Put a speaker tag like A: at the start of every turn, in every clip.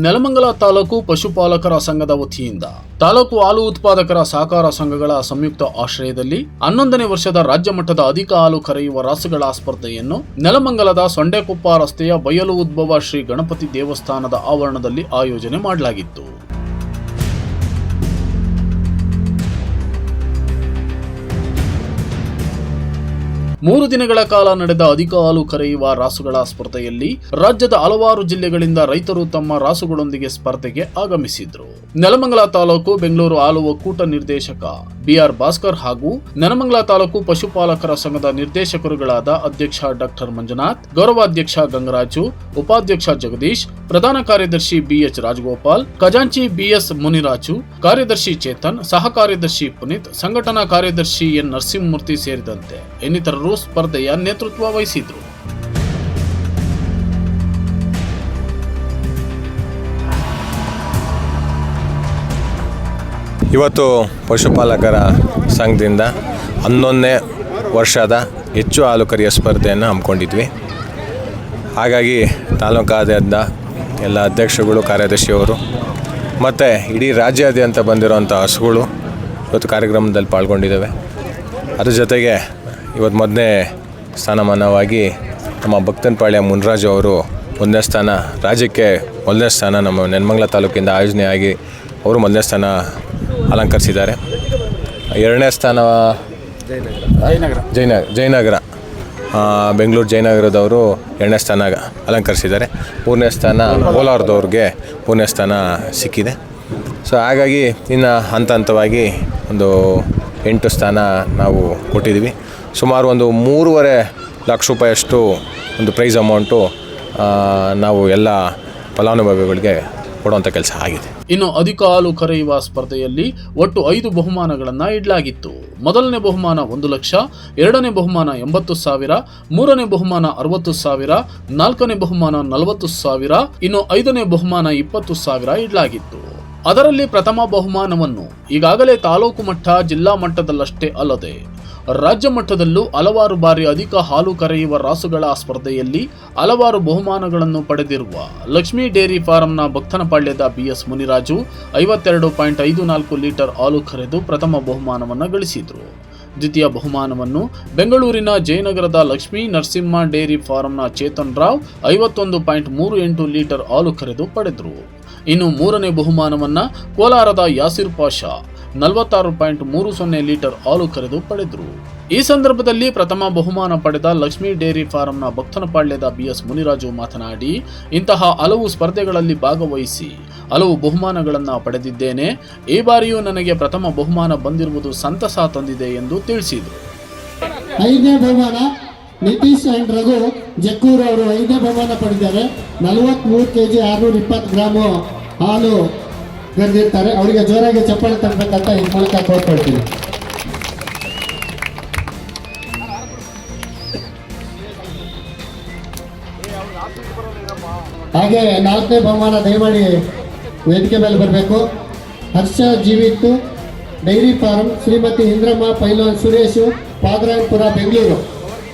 A: ನೆಲಮಂಗಲ ತಾಲೂಕು ಪಶುಪಾಲಕರ ಸಂಘದ ವತಿಯಿಂದ ತಾಲೂಕು ಹಾಲು ಉತ್ಪಾದಕರ ಸಹಕಾರ ಸಂಘಗಳ ಸಂಯುಕ್ತ ಆಶ್ರಯದಲ್ಲಿ ಹನ್ನೊಂದನೇ ವರ್ಷದ ರಾಜ್ಯ ಮಟ್ಟದ ಅಧಿಕ ಹಾಲು ಕರೆಯುವ ರಾಸುಗಳ ಸ್ಪರ್ಧೆಯನ್ನು ನೆಲಮಂಗಲದ ಸೊಂಡೆಕೊಪ್ಪ ರಸ್ತೆಯ ಬಯಲು ಉದ್ಭವ ಶ್ರೀ ಗಣಪತಿ ದೇವಸ್ಥಾನದ ಆವರಣದಲ್ಲಿ ಆಯೋಜನೆ ಮಾಡಲಾಗಿತ್ತು. ಮೂರು ದಿನಗಳ ಕಾಲ ನಡೆದ ಅಧಿಕ ಹಾಲು ಕರೆಯುವ ರಾಸುಗಳ ಸ್ಪರ್ಧೆಯಲ್ಲಿ ರಾಜ್ಯದ ಹಲವಾರು ಜಿಲ್ಲೆಗಳಿಂದ ರೈತರು ತಮ್ಮ ರಾಸುಗಳೊಂದಿಗೆ ಸ್ಪರ್ಧೆಗೆ ಆಗಮಿಸಿದ್ರು. ನೆಲಮಂಗಲ ತಾಲೂಕು ಬೆಂಗಳೂರು ಹಾಲು ಒಕ್ಕೂಟ ನಿರ್ದೇಶಕ ಬಿಆರ್ ಭಾಸ್ಕರ್ ಹಾಗೂ ನೆಲಮಂಗಲ ತಾಲೂಕು ಪಶುಪಾಲಕರ ಸಂಘದ ನಿರ್ದೇಶಕರುಗಳಾದ ಅಧ್ಯಕ್ಷ ಡಾಕ್ಟರ್ ಮಂಜುನಾಥ್, ಗೌರವಾಧ್ಯಕ್ಷ ಗಂಗರಾಜು, ಉಪಾಧ್ಯಕ್ಷ ಜಗದೀಶ್, ಪ್ರಧಾನ ಕಾರ್ಯದರ್ಶಿ ಬಿಎಚ್ ರಾಜಗೋಪಾಲ್, ಖಜಾಂಚಿ ಬಿಎಸ್ ಮುನಿರಾಜು, ಕಾರ್ಯದರ್ಶಿ ಚೇತನ್, ಸಹ ಕಾರ್ಯದರ್ಶಿ ಪುನೀತ್, ಸಂಘಟನಾ ಕಾರ್ಯದರ್ಶಿ ಎನ್ ನರಸಿಂಹಮೂರ್ತಿ ಸೇರಿದಂತೆ ಇನ್ನಿತರರು ಸ್ಪರ್ಧೆಯ ನೇತೃತ್ವ ವಹಿಸಿದ್ರು.
B: ಇವತ್ತು ಪಶುಪಾಲಕರ ಸಂಘದಿಂದ ಹನ್ನೊಂದನೇ ವರ್ಷದ ಹೆಚ್ಚು ಹಾಲು ಕರೆಯ ಸ್ಪರ್ಧೆಯನ್ನು ಹಮ್ಮಿಕೊಂಡಿದ್ವಿ. ಹಾಗಾಗಿ ತಾಲೂಕಾದ್ಯಂತ ಎಲ್ಲ ಅಧ್ಯಕ್ಷಗಳು ಕಾರ್ಯದರ್ಶಿಯವರು, ಮತ್ತು ಇಡೀ ರಾಜ್ಯಾದ್ಯಂತ ಬಂದಿರೋಂಥ ಹಸುಗಳು ಇವತ್ತು ಕಾರ್ಯಕ್ರಮದಲ್ಲಿ ಪಾಲ್ಗೊಂಡಿದ್ದಾವೆ. ಅದ್ರ ಜೊತೆಗೆ ಇವತ್ತು ಮೊದಲನೇ ಸ್ಥಾನಮಾನವಾಗಿ ನಮ್ಮ ಭಕ್ತನಪಾಳ್ಯ ಮುನ್ರಾಜು ಅವರು ಒಂದನೇ ಸ್ಥಾನ ರಾಜ್ಯಕ್ಕೆ ಮೊದಲನೇ ಸ್ಥಾನ ನಮ್ಮ ನೆನ್ಮಂಗ್ಲ ತಾಲೂಕಿಂದ ಆಯೋಜನೆಯಾಗಿ ಅವರು ಮೊದಲನೇ ಸ್ಥಾನ ಅಲಂಕರಿಸಿದ್ದಾರೆ. ಎರಡನೇ ಸ್ಥಾನ ಜಯನಗರ. ಜಯನಗರ ಆ, ಬೆಂಗಳೂರು ಜಯನಗರದವರು ಎರಡನೇ ಸ್ಥಾನ ಅಲಂಕರಿಸಿದ್ದಾರೆ. ಮೂರನೇ ಸ್ಥಾನ ಕೋಲಾರದವ್ರಿಗೆ ಮೂರನೇ ಸ್ಥಾನ ಸಿಕ್ಕಿದೆ. ಸೊ ಹಾಗಾಗಿ ಇನ್ನು ಹಂತ ಹಂತವಾಗಿ ಒಂದು ಎಂಟು ಸ್ಥಾನ ನಾವು ಕೊಟ್ಟಿದ್ದೀವಿ. ಸುಮಾರು ಒಂದು ಮೂರುವರೆ ಲಕ್ಷ ರೂಪಾಯಿಯಷ್ಟು ಒಂದು ಪ್ರೈಸ್ ಅಮೌಂಟು ನಾವು ಎಲ್ಲ ಫಲಾನುಭವಿಗಳಿಗೆ ಕೊಡುವಂಥ ಕೆಲಸ ಆಗಿದೆ.
A: ಇನ್ನು ಅಧಿಕ ಹಾಲು ಕರೆಯುವ ಸ್ಪರ್ಧೆಯಲ್ಲಿ ಒಟ್ಟು ಐದು ಬಹುಮಾನಗಳನ್ನು ಇಡಲಾಗಿತ್ತು. ಮೊದಲನೇ ಬಹುಮಾನ ಒಂದು ಲಕ್ಷ, ಎರಡನೇ ಬಹುಮಾನ ಎಂಬತ್ತು ಸಾವಿರ, ಮೂರನೇ ಬಹುಮಾನ ಅರವತ್ತು ಸಾವಿರ, ನಾಲ್ಕನೇ ಬಹುಮಾನ ನಲವತ್ತು ಸಾವಿರ, ಇನ್ನು ಐದನೇ ಬಹುಮಾನ ಇಪ್ಪತ್ತು ಸಾವಿರ ಇಡಲಾಗಿತ್ತು. ಅದರಲ್ಲಿ ಪ್ರಥಮ ಬಹುಮಾನವನ್ನು ಈಗಾಗಲೇ ತಾಲೂಕು ಮಟ್ಟ ಜಿಲ್ಲಾ ಮಟ್ಟದಲ್ಲಷ್ಟೇ ಅಲ್ಲದೆ ರಾಜ್ಯ ಮಟ್ಟದಲ್ಲೂ ಹಲವಾರು ಬಾರಿ ಅಧಿಕ ಹಾಲು ಕರೆಯುವ ರಾಸುಗಳ ಸ್ಪರ್ಧೆಯಲ್ಲಿ ಹಲವಾರು ಬಹುಮಾನಗಳನ್ನು ಪಡೆದಿರುವ ಲಕ್ಷ್ಮೀ ಡೇರಿ ಫಾರಂನ ಭಕ್ತನಪಾಳ್ಯದ ಬಿಎಸ್ ಮುನಿರಾಜು ಐವತ್ತೆರಡು ಪಾಯಿಂಟ್ ಐದು ನಾಲ್ಕು ಲೀಟರ್ ಹಾಲು ಕರೆದು ಪ್ರಥಮ ಬಹುಮಾನವನ್ನು ಗಳಿಸಿದರು. ದ್ವಿತೀಯ ಬಹುಮಾನವನ್ನು ಬೆಂಗಳೂರಿನ ಜಯನಗರದ ಲಕ್ಷ್ಮೀ ನರಸಿಂಹ ಡೇರಿ ಫಾರಂನ ಚೇತನ್ ರಾವ್ ಐವತ್ತೊಂದು ಪಾಯಿಂಟ್ ಮೂರು ಎಂಟು ಲೀಟರ್ ಹಾಲು ಕರೆದು ಪಡೆದರು. ಇನ್ನು ಮೂರನೇ ಬಹುಮಾನವನ್ನು ಕೋಲಾರದ ಯಾಸಿರ್ ಪಾಷಾ ನಲವತ್ತಾರು ಪಾಯಿಂಟ್ ಮೂರು ಸೊನ್ನೆ ಲೀಟರ್ ಹಾಲು ಕರೆದು ಪಡೆದರು. ಈ ಸಂದರ್ಭದಲ್ಲಿ ಪ್ರಥಮ ಬಹುಮಾನ ಪಡೆದ ಲಕ್ಷ್ಮೀ ಡೇರಿ ಫಾರಂನ ಭಕ್ತನಪಾಳ್ಯದ ಬಿಎಸ್ ಮುನಿರಾಜು ಮಾತನಾಡಿ, ಇಂತಹ ಹಲವು ಸ್ಪರ್ಧೆಗಳಲ್ಲಿ ಭಾಗವಹಿಸಿ ಹಲವು ಬಹುಮಾನಗಳನ್ನು ಪಡೆದಿದ್ದೇನೆ. ಈ ಬಾರಿಯೂ ನನಗೆ ಪ್ರಥಮ ಬಹುಮಾನ ಬಂದಿರುವುದು ಸಂತಸ ತಂದಿದೆ ಎಂದು ತಿಳಿಸಿದರು.
C: ಐದನೇ ಬಹುಮಾನ ನಿತೀಶ್ ಅಂಡ್ ರಘು ಜಕ್ಕೂರ್ ಅವರು ಐದನೇ ಬಹುಮಾನ ಪಡೆದಿದ್ದಾರೆ. ನಲವತ್ಮೂರು ಕೆ ಜಿ ಆರುನೂರ ಇಪ್ಪತ್ತು ಗ್ರಾಮು ಹಾಲು ಕರೆದಿರ್ತಾರೆ ಅವರಿಗೆ ಜೋರಾಗಿ ಚಪ್ಪಾಳೆ ತರಬೇಕಂತ ಈ ಮೂಲಕ ಕೋರ್ಕೊಳ್ತೀನಿ ಹಾಗೆ ನಾಲ್ಕನೇ ಬಹುಮಾನ ದಯಮಾಡಿ ವೇದಿಕೆ ಮೇಲೆ ಬರಬೇಕು. ಹರ್ಷ ಜೀವಿತ್ತು ಡೈರಿ ಫಾರ್ಮ್ ಶ್ರೀಮತಿ ಇಂದ್ರಮ್ಮ, ಪೈಲ್ವಾನ್ ಸುರೇಶು, ಪಾದರಾಯಪುರ, ಬೆಂಗಳೂರು.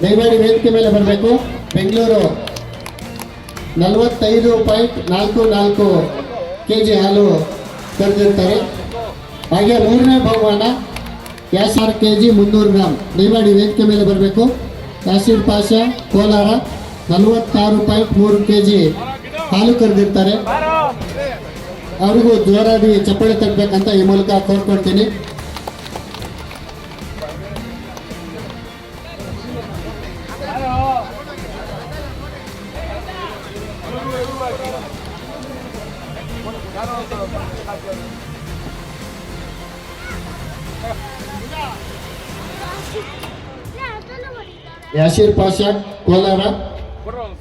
C: ದಯಮಾಡಿ ವೇದಿಕೆ ಮೇಲೆ ಬರಬೇಕು. ಬೆಂಗಳೂರು ನಲವತ್ತೈದು ಪಾಯಿಂಟ್ ನಾಲ್ಕು ನಾಲ್ಕು ಕೆ ಜಿ ಹಾಲು ಕರೆದಿರ್ತಾರೆ ಹಾಗೆ ಮೂರನೇ ಬಹುಮಾನ ಯಾಸಾರು ಕೆ ಜಿ ಮುನ್ನೂರು ಗ್ರಾಮ್ ದಯಮಾಡಿ ವೇದಿಕೆ ಮೇಲೆ ಬರಬೇಕು. ಆಸಿಡ್ ಪಾಶ ಕೋಲಾರ, ನಲವತ್ತಾರು ಪಾಯಿಂಟ್ ಮೂರು ಕೆ ಜಿ ಹಾಲು ಕರೆದಿರ್ತಾರೆ. ಅವ್ರಿಗೂ ಜೋರಾಗಿ ಚಪ್ಪಳಿ ತಟ್ಟಬೇಕಂತ ಈ ಮೂಲಕ ಕೋರ್ಕೊಳ್ತೀನಿ ಯಾಶೀರ್ ಪಾಷಾ, ಕೋಲಾರ.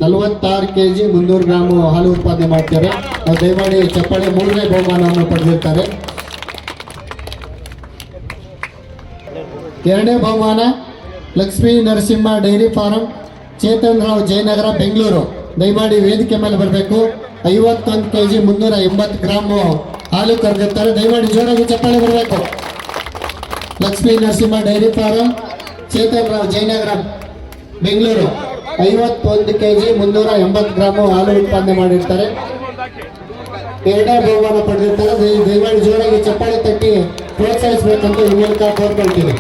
C: ನಲವತ್ತಾರು ಕೆ ಜಿ ಮುನ್ನೂರು ಗ್ರಾಮು ಹಾಲು ಉತ್ಪಾದನೆ ಮಾಡ್ತಾರೆ ದಯಮಾಡಿ ಚಪ್ಪಾಳೆ ಮೂರನೇ ಬಹುಮಾನವನ್ನು ಪಡೆದಿರ್ತಾರೆ. ಎರಡನೇ ಬಹುಮಾನ ಲಕ್ಷ್ಮೀ ನರಸಿಂಹ ಡೈರಿ ಫಾರಂ, ಚೇತನ್ ರಾವ್ ಜಯನಗರ, ಬೆಂಗಳೂರು. ದಯಮಾಡಿ ವೇದಿಕೆ ಮೇಲೆ ಬರಬೇಕು. ಐವತ್ತೊಂದು ಕೆ ಜಿ ಮುನ್ನೂರ ಎಂಬತ್ತು ಗ್ರಾಮು ಹಾಲು ಕರೆದಿರ್ತಾರೆ. ದಯಮಾಡಿ ಜೋರಾಗಿ ಚಪ್ಪಾಳೆ ಬರಬೇಕು. Lakshmi Narasimha dairy farm Chetan Rao Jayanagar, Bengaluru. ಐವತ್ತೊಂದು ಕೆ ಜಿ ಮುನ್ನೂರ ಎಂಬತ್ತು ಗ್ರಾಮು ಹಾಲು ಉತ್ಪಾದನೆ ಮಾಡಿರ್ತಾರೆ. ಎರಡನೇ ಬಹುಮಾನ ಪಡೆದಿರ್ತಾರೆ. ದಯ- ದಯಮಾಡಿ ಜೋರಾಗಿ ಚಪ್ಪಾಳೆ ತಟ್ಟಿ ಪ್ರೋತ್ಸಾಹಿಸಬೇಕಂತ ಈ ಮೂಲಕ ಕೋರ್ಕೊಳ್ತೀನಿ.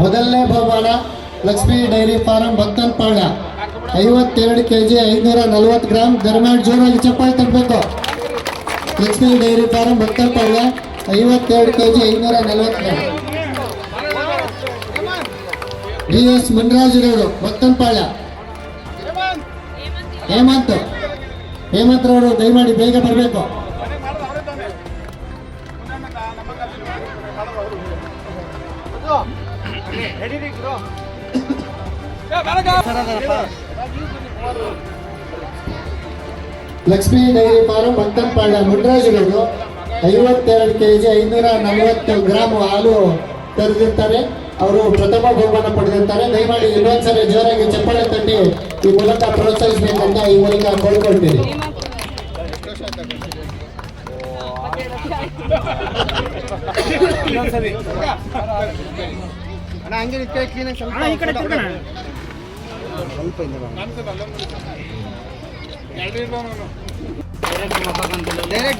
C: ಮೊದಲನೇ ಬಹುಮಾನ ಲಕ್ಷ್ಮೀ ಡೈರಿ ಫಾರಂ ಭಕ್ತನ್ಪಾಳ್ಯ ಐವತ್ತೆರಡು ಕೆಜಿ ಐನೂರ ನಲ್ವತ್ತು ಗ್ರಾಮ್ ದರಮ್ಯಾನ್ ಜೋರಾಗಿ ಚಪ್ಪಾಳಿ ತರಬೇಕು. ಲಕ್ಷ್ಮೀ ಡೈರಿ ಫಾರಂ ಭಕ್ತನ್ಪಾಳ್ಯ ಐವತ್ತೆರಡು ಕೆಜಿ ಐನೂರ ನಲ್ವತ್ತು ಗ್ರಾಮ್ ಡಿ ಎಸ್ ಮುನ್ರಾಜುರವರು ಭಕ್ತನ್ಪಾಳ್ಯ ಹೇಮಂತ್ ಹೇಮಂತ್ ರವರು, ದಯಮಾಡಿ ಬೇಗ ಬರಬೇಕು. ಲಕ್ಷ್ಮೀ ಡೈರಿ ಫಾರಂ ಭಕ್ತನ್ಪಾಳ್ಯ ಮುನ್ರಾಜುರವರು ಐವತ್ತೆರಡು ಕೆಜಿ ಐನೂರ ನಲವತ್ತು ಗ್ರಾಮ್ ಹಾಲು ತೆರೆದಿರ್ತಾರೆ. ಅವರು ಪ್ರಥಮ ಬಹುಮಾನ ಪಡೆದಿರ್ತಾರೆ. ದಯಮಾಡಿ ಇನ್ನೊಂದ್ಸರಿ ಜೋರಾಗಿ ಚಪ್ಪಾಳೆ ತಟ್ಟಿ ಈ ಮೂಲಕ ಪ್ರೋತ್ಸಾಹಿಸಬೇಕಂತ ಈ ಮೂಲಕ ಕೋರ್ಕೊಳ್ತೀನಿ.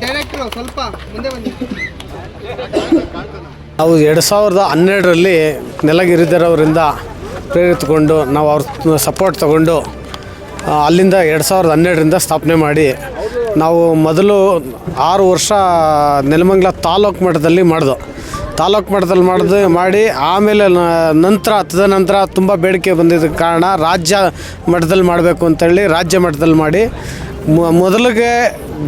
D: ಡೈರೆಕ್ಟ್ರು ಸ್ವಲ್ಪ ಮುಂದೆ ಬನ್ನಿ.
E: ನಾವು ಎರಡು ಸಾವಿರದ ಹನ್ನೆರಡರಲ್ಲಿ ನೆಲಗಿರಿದರವರಿಂದ ಪ್ರೇರಿತಗೊಂಡು ನಾವು ಅವ್ರ ಸಪೋರ್ಟ್ ತಗೊಂಡು ಅಲ್ಲಿಂದ ಎರಡು ಸಾವಿರದ ಹನ್ನೆರಡರಿಂದ ಸ್ಥಾಪನೆ ಮಾಡಿ ನಾವು ಮೊದಲು ಆರು ವರ್ಷ ನೆಲಮಂಗಲ ತಾಲೂಕು ಮಟ್ಟದಲ್ಲಿ ಮಾಡಿದ್ವು ತಾಲೂಕು ಮಟ್ಟದಲ್ಲಿ ಮಾಡಿದ, ಮಾಡಿ ಆಮೇಲೆ ನಂತರ ತದನಂತರ ತುಂಬ ಬೇಡಿಕೆ ಬಂದಿದ್ದ ಕಾರಣ ರಾಜ್ಯ ಮಟ್ಟದಲ್ಲಿ ಮಾಡಬೇಕು ಅಂತೇಳಿ ರಾಜ್ಯ ಮಟ್ಟದಲ್ಲಿ ಮಾಡಿ. ಮೊದಲಿಗೆ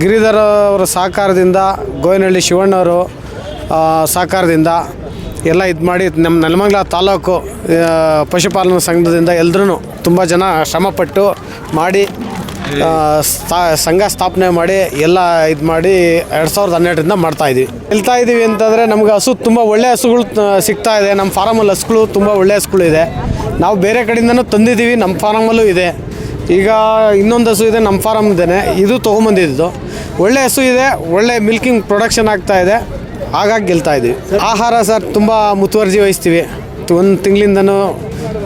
E: ಗಿರಿಧರ ಅವರ ಸಹಕಾರದಿಂದ, ಗೋವಿನಹಳ್ಳಿ ಶಿವಣ್ಣವರು ಸಹಕಾರದಿಂದ ಎಲ್ಲ ಇದು ಮಾಡಿ, ನಮ್ಮ ನೆಲಮಂಗಲ ತಾಲೂಕು ಪಶುಪಾಲನಾ ಸಂಘದಿಂದ ಎಲ್ಲರೂ ತುಂಬ ಜನ ಶ್ರಮಪಟ್ಟು ಮಾಡಿ ಸ್ಥಾ- ಸಂಘ ಸ್ಥಾಪನೆ ಮಾಡಿ ಎಲ್ಲ ಇದು ಮಾಡಿ ಎರಡು ಸಾವಿರದ ಹನ್ನೆರಡರಿಂದ ಮಾಡ್ತಾ ಇದೀವಿ. ಹೇಳ್ತಾ ಇದ್ದೀವಿ ಅಂತಂದರೆ ನಮ್ಗೆ ಹಸು ತುಂಬ ಒಳ್ಳೆ ಹಸುಗಳು ಸಿಗ್ತಾ ಇದೆ. ನಮ್ಮ ಫಾರಮಲ್ಲಿ ಹಸುಗಳು ತುಂಬ ಒಳ್ಳೆ ಹಸುಗಳು ಇದೆ. ನಾವು ಬೇರೆ ಕಡೆಯಿಂದನೂ ತಂದಿದ್ದೀವಿ ನಮ್ಮ ಫಾರಮಲ್ಲೂ ಇದೆ. ಈಗ ಇನ್ನೊಂದು ಹಸು ಇದೆ ನಮ್ಮ ಫಾರಮ್ ಇದ್ದೇನೆ ಇದು ತೊಗೊಂಬಂದಿದ್ದು. ಒಳ್ಳೆ ಹಸು ಇದೆ, ಒಳ್ಳೆ ಮಿಲ್ಕಿಂಗ್ ಪ್ರೊಡಕ್ಷನ್ ಆಗ್ತಾ ಇದೆ. ಹಾಗಾಗಿ ಗೆಲ್ತಾ ಇದ್ದೀವಿ ಆಹಾರ ಸರ್, ತುಂಬ ಮುತುವರ್ಜಿ ವಹಿಸ್ತೀವಿ. ಒಂದು ತಿಂಗಳಿಂದನೂ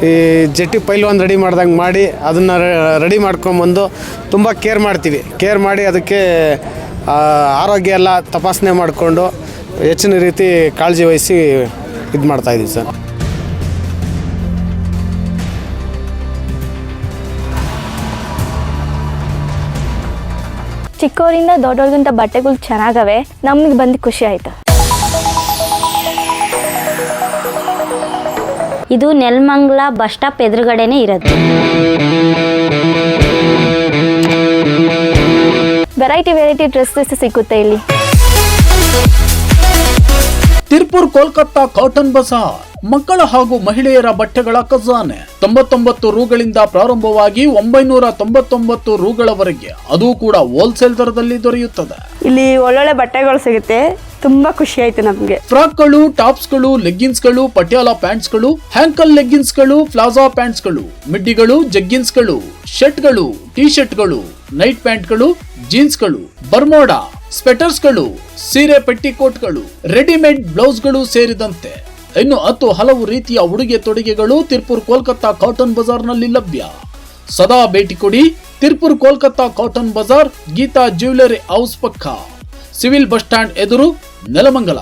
E: ಈ ಜಟ್ಟಿ ಪೈಲ್ವಾನ್ ರೆಡಿ ಮಾಡ್ದಂಗೆ ಮಾಡಿ ಅದನ್ನು ರೆಡಿ ಮಾಡ್ಕೊಂಬಂದು ತುಂಬ ಕೇರ್ ಮಾಡ್ತೀವಿ. ಕೇರ್ ಮಾಡಿ ಅದಕ್ಕೆ ಆರೋಗ್ಯ ಎಲ್ಲ ತಪಾಸಣೆ ಮಾಡಿಕೊಂಡು ಹೆಚ್ಚಿನ ರೀತಿ ಕಾಳಜಿ ವಹಿಸಿ ಇದು ಮಾಡ್ತಾಯಿದ್ದೀವಿ ಸರ್.
F: ಚಿಕ್ಕವರಿಂದ ದೊಡ್ಡವ್ರಿಗಿಂತ ಬಟ್ಟೆಗಳು ಚೆನ್ನಾಗವೆ, ನಮಗೆ ಬಂದು ಖುಷಿ ಆಯ್ತು.
G: ಇದು ನೆಲ್ಮಂಗ್ಲ ಬಸ್ ಸ್ಟಾಪ್ ಎದುರುಗಡೆನೇ ಇರುತ್ತೆ
F: ವೆರೈಟಿ ವೆರೈಟಿ ಡ್ರೆಸ್ಸಸ್ ಸಿಗುತ್ತೆ ಇಲ್ಲಿ.
A: ತಿರ್ಪುರ್ ಕೋಲ್ಕತ್ತಾ ಕಾಟನ್ ಬಜಾರ್ ಮಕ್ಕಳ ಹಾಗೂ ಮಹಿಳೆಯರ ಬಟ್ಟೆಗಳ ಖಜಾನೆ. ತೊಂಬತ್ತೊಂಬತ್ತು ರೂಗಳಿಂದ ಪ್ರಾರಂಭವಾಗಿ ಒಂಬೈನೂರ ತೊಂಬತ್ತೊಂಬತ್ತು ರೂಗಳವರೆಗೆ ಅದು ಕೂಡ ಹೋಲ್ಸೇಲ್ ದರದಲ್ಲಿ ದೊರೆಯುತ್ತದೆ.
H: ಇಲ್ಲಿ ಒಳ್ಳೊಳ್ಳೆ ಬಟ್ಟೆಗಳು ಸಿಗುತ್ತೆ. ತುಂಬಾ ಖುಷಿ ಆಯ್ತು ನಮಗೆ.
A: ಫ್ರಾಕ್ಗಳು ಟಾಪ್ಸ್ಗಳು ಲೆಗ್ಗಿನ್ಸ್ಗಳು ಪಟಿಯಾಲ ಪ್ಯಾಂಟ್ಸ್ಗಳು ಹ್ಯಾಂಕಲ್ ಲೆಗ್ಗಿನ್ಸ್ಗಳು ಪ್ಲಾಜಾ ಪ್ಯಾಂಟ್ಸ್ಗಳು ಮಿಡ್ಡಿಗಳು ಜಗ್ಗಿನ್ಸ್ಗಳು ಶರ್ಟ್ಗಳು ಟಿ ಶರ್ಟ್ಗಳು ನೈಟ್ ಪ್ಯಾಂಟ್ಗಳು ಜೀನ್ಸ್ಗಳು ಬರ್ಮೋಡಾ ಸ್ವೆಟರ್ಸ್ಗಳು ಸೀರೆ ಪೆಟ್ಟಿಕೋಟ್ಗಳು ರೆಡಿಮೇಡ್ ಬ್ಲೌಸ್ಗಳು ಸೇರಿದಂತೆ. ಇನ್ನು ಹತ್ತು ಹಲವು ರೀತಿಯ ಉಡುಗೆ ತೊಡುಗೆಗಳು ತಿರ್ಪುರ್ ಕೋಲ್ಕತ್ತಾ ಕಾಟನ್ ಬಜಾರ್ನಲ್ಲಿ ಲಭ್ಯ. ಸದಾ ಭೇಟಿ ಕೊಡಿ Tirupur Kolkata cotton Bazaar Geeta jewellery house ಪಕ್ಕ. ಸಿವಿಲ್ ಬಸ್ ಸ್ಟ್ಯಾಂಡ್ ಎದುರು ನೆಲಮಂಗಲ.